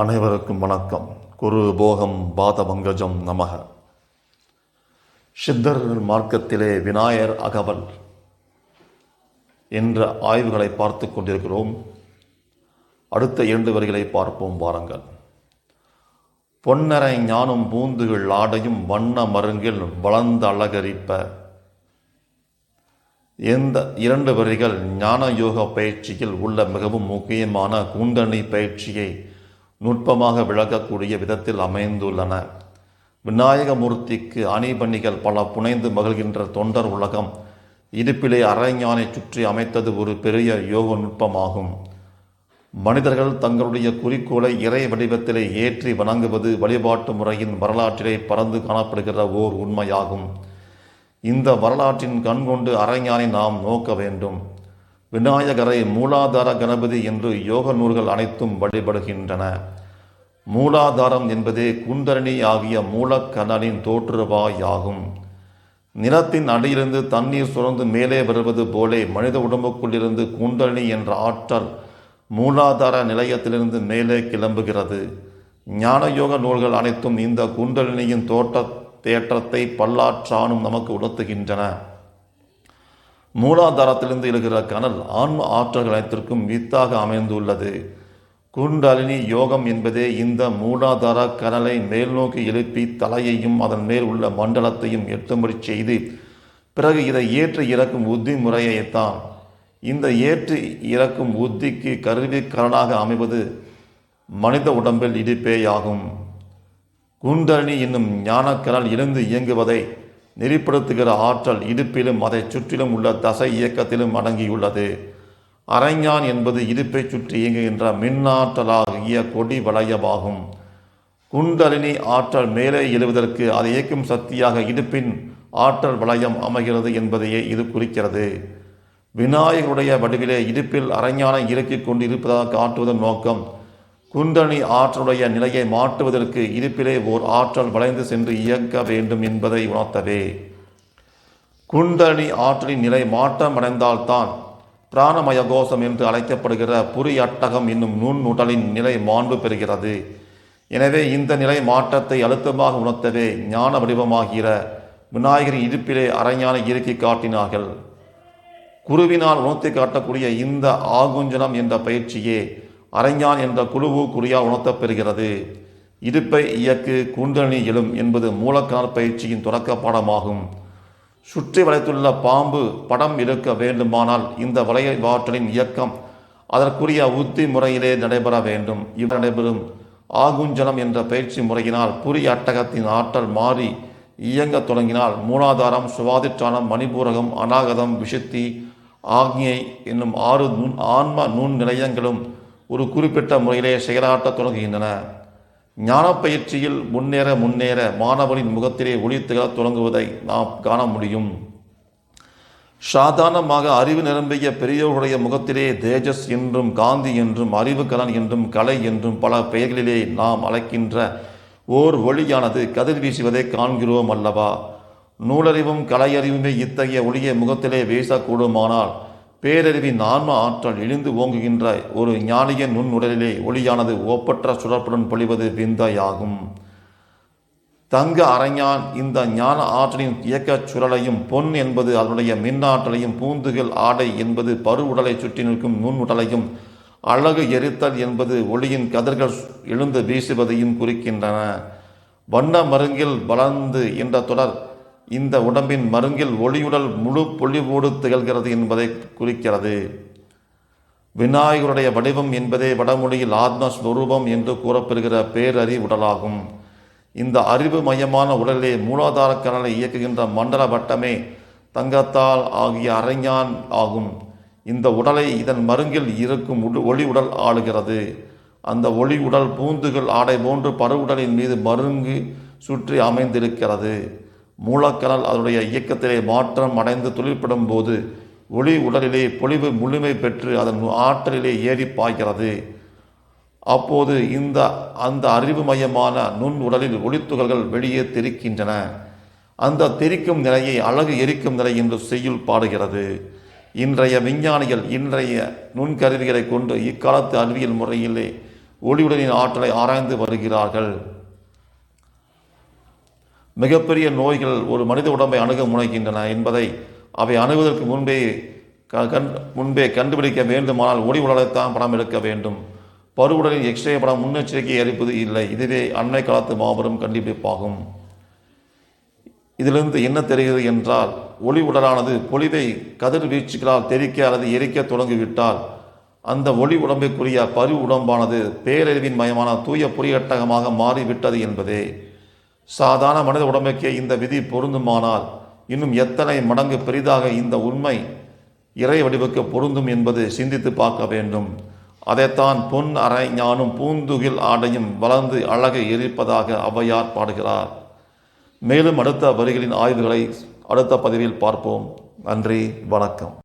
அனைவருக்கும் வணக்கம். குரு போகம் பாதபங்கஜம் நமக. சித்தர் மார்க்கத்திலே விநாயகர் அகவல் என்ற ஆய்வுகளை பார்த்து கொண்டிருக்கிறோம். அடுத்த இரண்டு வரிகளை பார்ப்போம் வாருங்கள். பொன்னரை ஞானம் பூந்துகள் ஆடையும் வண்ண மருங்கில் வளர்ந்த அழகரிப்ப எந்த இரண்டு வரிகள் ஞான யோக பயிற்சியில் உள்ள மிகவும் முக்கியமான கூந்தணி பயிற்சியை நுட்பமாக விளக்கக்கூடிய விதத்தில் அமைந்துள்ளன. விநாயகமூர்த்திக்கு அணிபணிகள் பல புனைந்து மகிழ்கின்ற தொண்டர் உலகம். இடுப்பிலே அரைஞானை சுற்றி அமைத்தது ஒரு பெரிய யோக நுட்பமாகும். மனிதர்கள் தங்களுடைய குறிக்கோளை இறை வடிவத்திலே ஏற்றி வணங்குவது வழிபாட்டு முறையின் வரலாற்றிலே பறந்து காணப்படுகிற ஓர் உண்மையாகும். இந்த வரலாற்றின் கண்கொண்டு அரைஞானை நாம் நோக்க வேண்டும். விநாயகரை மூலாதார கணபதி என்று யோக நூல்கள் அனைத்தும் வழிபடுகின்றன. மூலாதாரம் என்பதே குண்டரணி ஆகிய மூலக்கணனின் தோற்றுவாயாகும். நிலத்தின் அடியிலிருந்து தண்ணீர் சுரந்து மேலே வருவது போலே மனித உடம்புக்குள்ளிருந்து குண்டலினி என்ற ஆற்றல் மூலாதார நிலையத்திலிருந்து மேலே கிளம்புகிறது. ஞானயோக நூல்கள் அனைத்தும் இந்த குண்டலினியின் தோட்ட தேற்றத்தை பல்லாற்றானும் நமக்கு உணர்த்துகின்றன. மூலாதாரத்திலிருந்து எழுகிற கனல் ஆன்ம ஆற்றல்கள் அனைத்திற்கும் வித்தாக அமைந்துள்ளது. குண்டலினி யோகம் என்பதே இந்த மூலாதார கனலை மேல் நோக்கி எழுப்பி தலையையும் அதன் மேல் உள்ள மண்டலத்தையும் எட்டும்படி செய்து பிறகு இதை ஏற்று இறக்கும் உத்தி முறையைத்தான் இந்த ஏற்று இறக்கும் உத்திக்கு கருவிக்கரனாக அமைவது மனித உடம்பில் இடிப்பேயாகும். குண்டலினி என்னும் ஞானக்கரல் எழுந்து இயங்குவதை நெறிப்படுத்துகிற ஆற்றல் இடுப்பிலும் அதைச் சுற்றிலும் உள்ள தசை இயக்கத்திலும் அடங்கியுள்ளது. அரைஞான் என்பது இடுப்பை சுற்றி இயங்குகின்ற மின்னாற்றலாகிய கொடி வளையமாகும். குண்டலினி ஆற்றல் மேலே எழுவதற்கு அதை இயக்கும் சக்தியாக இடுப்பின் ஆற்றல் வளையம் அமைகிறது என்பதையே இது குறிக்கிறது. விநாயகருடைய வடிவிலே இடுப்பில் அரைஞானை இறக்கிக் கொண்டு இருப்பதாக காட்டுவதன் நோக்கம் குந்தணி ஆற்றலுடைய நிலையை மாற்றுவதற்கு இருப்பிலே ஓர் ஆற்றல் வளைந்து சென்று இயக்க வேண்டும் என்பதை உணர்த்தவே. குண்டணி ஆற்றலின் நிலை மாற்றம் அடைந்தால்தான் பிராணமய கோஷம் என்று அழைக்கப்படுகிற புரி அட்டகம் என்னும் நுண் உடலின் நிலை மாண்பு பெறுகிறது. எனவே இந்த நிலை மாற்றத்தை அழுத்தமாக உணர்த்தவே ஞான வடிவமாகிற விநாயகரின் இருப்பிலே அரைஞான இறுக்கி காட்டினார்கள். குருவினால் உணர்த்தி காட்டக்கூடிய இந்த ஆகுஞ்சனம் என்ற பயிற்சியே அரைஞான் என்ற குழுவு குறியால் உணர்த்தப்பெறுகிறது. இடுப்பை இயக்கு குண்டணி எழும் என்பது மூலக்கால் பயிற்சியின் தொடக்க பாடமாகும். சுற்றி வளைத்துள்ள பாம்பு படம் எடுக்க வேண்டுமானால் இந்த வளைவாற்றலின் இயக்கம் அதற்குரிய உத்தி முறையிலே நடைபெற வேண்டும். இவ்வாறு நடைபெறும் ஆகுஞ்சனம் என்ற பயிற்சி முறையினால் புரி அட்டகத்தின் ஆற்றல் மாறி இயங்கத் தொடங்கினால் மூலாதாரம் சுவாதிச்சானம் மணிபூரகம் அநாகதம் விஷுத்தி ஆக்ஞை என்னும் ஆறு நுண் ஆன்ம நுண் நிலையங்களும் ஒரு குறிப்பிட்ட முறையிலே செயலாற்றத் தொடங்குகின்றன. ஞானப்பயிற்சியில் முன்னேற முன்னேற மாணவனின் முகத்திலே ஒளி திகழத் தொடங்குவதை நாம் காண முடியும். சாதாரணமாக அறிவு நிரம்பிய பெரியவர்களுடைய முகத்திலே தேஜஸ் என்றும் காந்தி என்றும் அறிவு கலன் என்றும் கலை என்றும் பல பெயர்களிலே நாம் அழைக்கின்ற ஓர் ஒளியானது கதிர் வீசுவதை காண்கிறோம் அல்லவா? நூலறிவும் கலையறிவுமே இத்தகைய ஒளியை முகத்திலே வீசக்கூடுமானால் பேரறிவின் ஆன்ம ஆற்றல் இழிந்து ஓங்குகின்ற ஒரு ஞானிய நுண்ணுடலிலே ஒளியானது ஒப்பற்ற சுழற்புடன் பொழிவது விந்தையாகும். தங்க அரைஞான் இந்த ஞான ஆற்றலின் இயக்கச் சுழலையும் பொன் என்பது அதனுடைய மின்னாற்றலையும் பூந்துகள் ஆடை என்பது பரு உடலை சுற்றி நிற்கும் நுண்ணுடலையும் அழகு எரித்தல் என்பது ஒளியின் கதிர்கள் எழுந்து வீசுவதையும் குறிக்கின்றன. வண்ண மருங்கில் வளர்ந்து என்ற தொடர் இந்த உடம்பின் மருங்கில் ஒளியுடல் முழு பொலிவோடு திகழ்கிறது என்பதை குறிக்கிறது. விநாயகருடைய வடிவம் என்பதே வடமொழியில் ஆத்மஸ்வரூபம் என்று கூறப்பெறுகிற பேரறிவுடலாகும் இந்த அறிவு மையமான உடலே மூலாதார கனலை இயக்குகின்ற மண்டல வட்டமே தங்கத்தால் ஆகிய அரைஞான் ஆகும். இந்த உடலை இதன் மருங்கில் இருக்கும் உடு ஒளி உடல் ஆளுகிறது. அந்த ஒளி உடல் பூந்துகள் ஆடை போன்று பருவுடலின் மீது மருங்கு சுற்றி அமைந்திருக்கிறது. மூலக்கலால் அதனுடைய இயக்கத்திலே மாற்றம் அடைந்து தொழிற்படும் போது ஒளி உடலிலே பொலிவு முழுமை பெற்று அதன் ஆற்றலிலே ஏறி பாய்கிறது. அப்போது இந்த அந்த அறிவு மையமான நுண் உடலில் ஒளித்துகள்கள் வெளியே தெரிக்கின்றன. அந்த தெரிக்கும் நிலையை அழகு எரிக்கும் நிலை என்று செய்யுள் பாடுகிறது. இன்றைய விஞ்ஞானிகள் இன்றைய நுண்கருவிகளை கொண்டு இக்காலத்து அறிவியல் முறையிலே ஒளிவுடனின் ஆற்றலை ஆராய்ந்து வருகிறார்கள். மிகப்பெரிய நோய்கள் ஒரு மனித உடம்பை அணுக முனைகின்றன என்பதை அவை அணுகுவதற்கு முன்பே க- கண் முன்பே கண்டுபிடிக்க வேண்டுமானால் ஒளி உடலைத்தான் படம் எடுக்க வேண்டும். பருவுடலில் எக்ஸ்ரே படம் முன்னெச்சரிக்கை அளிப்பது இல்லை. இதுவே அண்மை காலத்து மாபெரும் கண்டுபிடிப்பாகும். இதிலிருந்து என்ன தெரிகிறது என்றால் ஒளி உடலானது பொலிவை கதிர்வீச்சுகளால் தெறிக்க அல்லது எரிக்க தொடங்கிவிட்டால் அந்த ஒளி உடம்புக்குரிய பரு உடம்பானது பேரறிவின் மயமான தூய பொறியட்டகமாக மாறிவிட்டது என்பதே. சாதாரண மனித உடம்புக்கே இந்த விதி பொருந்துமானால் இன்னும் எத்தனை மடங்கு பெரிதாக இந்த உண்மை இறை வடிவுக்கு பொருந்தும் என்பது சிந்தித்து பார்க்க வேண்டும். அதைத்தான் பொன் அறை ஞானும் பூந்துகில் ஆடையும் வளர்ந்து அழகை எரிப்பதாக ஔவையார் பாடுகிறார். மேலும் அடுத்த வரிகளின் ஆய்வுகளை அடுத்த பதிவில் பார்ப்போம். நன்றி வணக்கம்.